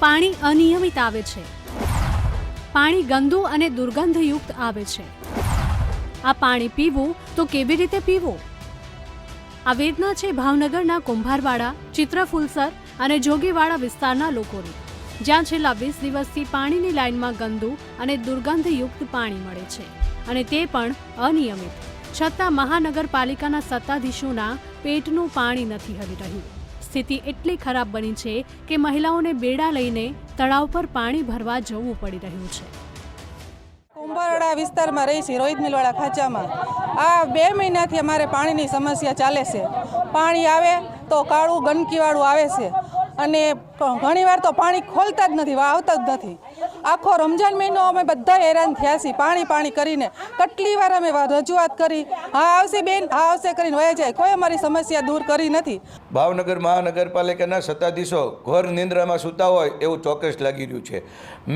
પાણી અનિયમિત આવે છે. પાણી ગંદુ અને દુર્ગંધયુક્ત આવે છે. આ પાણી પીવું તો કેવી રીતે પીવું? આ વેદના છે ભાવનગરના કુંભારવાડા, ચિત્રફુલસર અને જોગીવાડા વિસ્તારના લોકોની. જ્યાં છેલ્લા વીસ દિવસથી પાણીની લાઇનમાં ગંદુ અને દુર્ગંધયુક્ત પાણી મળે છે અને તે પણ અનિયમિત. છતાં મહાનગરપાલિકાના સત્તાધીશોના પેટનું પાણી નથી હલી રહ્યું. સ્થિતિ એટલી ખરાબ બની છે કે મહિલાઓને બેડા લઈને તળાવ પર પાણી ભરવા જવું પડી રહ્યું છે. કુંભારવાડા વિસ્તારમાં રહી છે રોહિત મિલવાળા ખાંચામાં. આ બે મહિનાથી અમારે પાણીની સમસ્યા ચાલે છે. પાણી આવે તો કાળું ગંદકીવાળું આવે છે. અને ઘણીવાર તો પાણી ખોલતા જ નથી આવતા જ નથી. આખો રમજાન મહિનો અમે બધા હેરાન થયા છીએ, પાણી પાણી કરીને. કેટલી વાર અમે રજૂઆત કરી, હા, આવશે બેન, હા, આવશે કરીને વયા જાય. કોઈ અમારી સમસ્યા દૂર કરી નથી. ભાવનગર મહાનગરપાલિકાના સત્તાધીશો ઘોર નિંદ્રામાં સૂતા હોય એવું ચોક્કસ લાગી રહ્યું છે.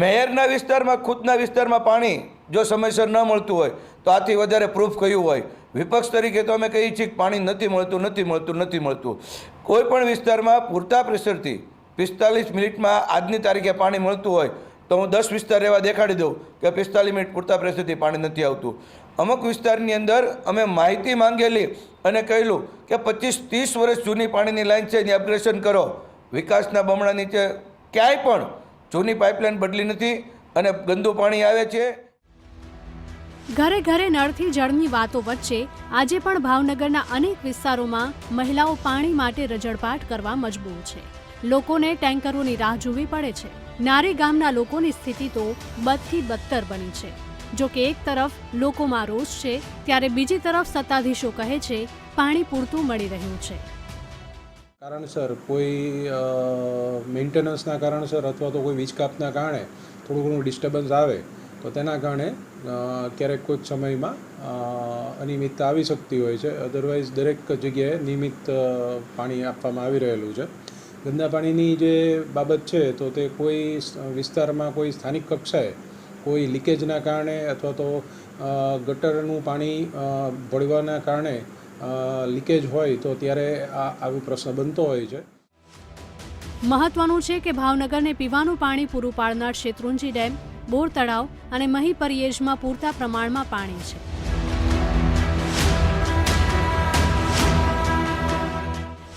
મેયરના વિસ્તારમાં, ખુદના વિસ્તારમાં પાણી જો સમયસર ન મળતું હોય, તો આથી વધારે પ્રૂફ કયું હોય? વિપક્ષ તરીકે તો અમે કહીએ છીએ કે પાણી નથી મળતું નથી મળતું નથી મળતું. કોઈ પણ વિસ્તારમાં પૂરતા પ્રેશરથી પિસ્તાલીસ મિનિટમાં આજની તારીખે પાણી મળતું હોય તો હું દસ વિસ્તાર એવા દેખાડી દઉં કે પિસ્તાલીસ મિનિટ પૂરતા પરિસ્થિતિ પાણી નથી આવતું. અમુક વિસ્તારની અંદર અમે માહિતી માંગેલી અને કહેલું કે પચીસ ત્રીસ વર્ષ જૂની પાણીની લાઈન છે, એની અપગ્રેશન કરો. વિકાસના બમણા નીચે ક્યાંય પણ જૂની પાઇપલાઇન બદલી નથી અને ગંદુ પાણી આવે છે. ઘરે ઘરે નળથી જળની વાતો વચ્ચે આજે પણ ભાવનગરના અનેક વિસ્તારોમાં મહિલાઓ પાણી માટે રજળપાટ કરવા મજબૂર છે. લોકોને ટેન્કરોની રાહ જોવી પડે છે. નારી ગામના લોકોની સ્થિતિ તો બદથી બદતર બની છે. જો કે એક તરફ લોકોમાં રોષ છે, ત્યારે બીજી તરફ સત્તાધીશો કહે છે, પાણી પૂરતું મળી રહ્યું છે. કારણસર કોઈ મેન્ટેનન્સના કારણસર અથવા તો કોઈ વીજ કાપના કારણે થોડું ઘણું ડિસ્ટર્બન્સ આવે, તો તેના કારણે ક્યારેક કોઈક સમયમાં અનિયમિતતા આવી શકતી હોય છે. અધરવાઇઝ દરેક જગ્યાએ નિયમિત પાણી આપવામાં આવી રહેલું છે. ગંદા પાણીની જે બાબત છે, તો તે કોઈ વિસ્તારમાં કોઈ સ્થાનિક કક્ષાએ કોઈ લીકેજના કારણે અથવા તો ગટરનું પાણી ભળવાના કારણે લીકેજ હોય તો ત્યારે આ આવો પ્રશ્ન બનતો હોય છે. મહત્વનું છે કે ભાવનગરને પીવાનું પાણી પૂરું પાડનાર શેત્રુંજી ડેમ, બોર તળાવ અને મહી પરિયેજમાં પૂરતા પ્રમાણમાં પાણી છે.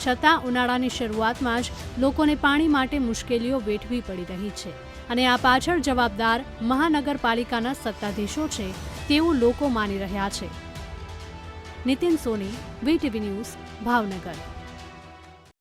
છતાં ઉનાળાની શરૂઆતમાં જ લોકોને પાણી માટે મુશ્કેલીઓ વેઠવી પડી રહી છે. અને આ પાછળ જવાબદાર મહાનગરપાલિકાના સત્તાધીશો છે તેવું લોકો માની રહ્યા છે. Nitin Soni VTV news, Bhavnagar.